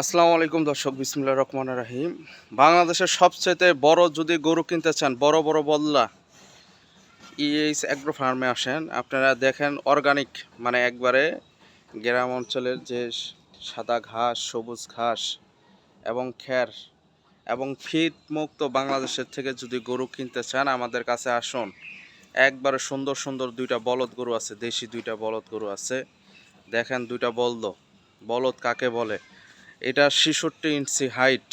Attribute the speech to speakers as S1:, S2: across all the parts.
S1: আসসালামু আলাইকুম দর্শক বিসমুল্লাহ রহমান রাহিম। বাংলাদেশের সবচেয়ে বড় যদি গরু কিনতে চান, বড় বড় বল্লা ইএইচ অ্যাগ্রো ফার্মে আসেন, আপনারা দেখেন অর্গানিক মানে একবারে গ্রাম অঞ্চলের যে সাদা ঘাস, সবুজ ঘাস এবং খ্যার এবং ফিট মুক্ত বাংলাদেশের থেকে যদি গরু কিনতে চান, আমাদের কাছে আসুন। একবারে সুন্দর সুন্দর দুইটা বলদ গরু আছে, দেশি দুইটা বলদ গরু আছে। দেখেন দুইটা বলদ। বলদ কাকে বলে? এটা ছেষট্টি ইঞ্চি হাইট,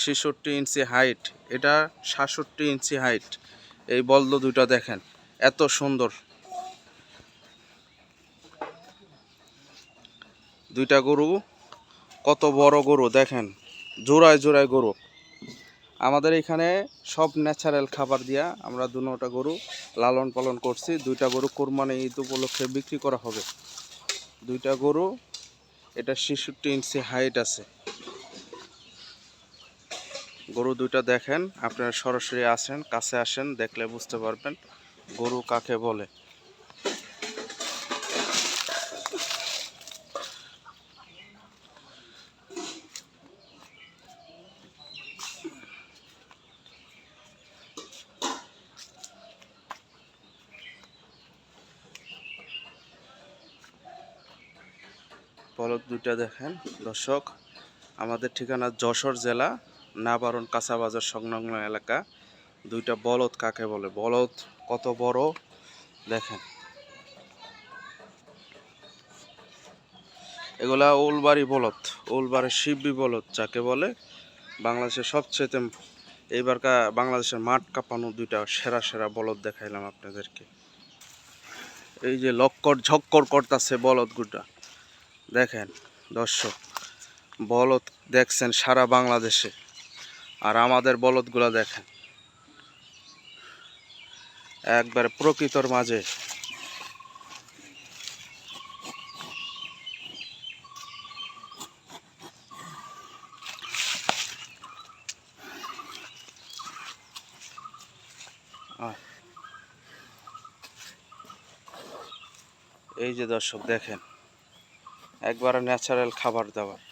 S1: ছেষট্টি ইঞ্চি হাইট, এটা সাতষট্টি ইঞ্চি হাইট। এই বলদ দুইটা দেখেন, এত সুন্দর। দুইটা গরু, কত বড় গরু, দেখেন, জোড়ায় জোড়ায় গরু। আমাদের এখানে সব ন্যাচারাল খাবার দিয়া আমরা দুটা গরু লালন পালন করছি। দুইটা গরু কোরবানি ঈদ উপলক্ষে বিক্রি করা হবে। দুইটা গরু এটা ছেষট্টি ইঞ্চি হাইট আছে। গরু দুইটা দেখেন, আপনারা সরাসরি আসেন, কাছে আসেন, দেখলে বুঝতে পারবেন গরু কাকে বলে। বলদ দুইটা দেখেন। দর্শক, আমাদের ঠিকানা যশোর জেলা, নাবারণ কাঁচা বাজার সংলগ্ন এলাকা। দুইটা বলদ কাকে বলে? বলদ কত বড়? দেখেন। এগুলা উলবাড়ি বলদ উলবাড়ি শিববি বলদ যাকে বলে। বাংলাদেশের সবচেয়ে এইবারকা বাংলাদেশের মাঠ কাঁপানো দুইটা সেরা সেরা বলদ দেখাইলাম আপনাদেরকে। এই যে লক্কর ঝক্কর করতেছে বলদগুটা দেখেন, দর্শক, বলদ দেখছেন সারা বাংলাদেশে। আর আমাদের বলদগুলা দেখেন। একবার প্রকৃতর মাঝে। এই যে দর্শক, দেখেন। একবারে ন্যাচারাল খাবার দাবার।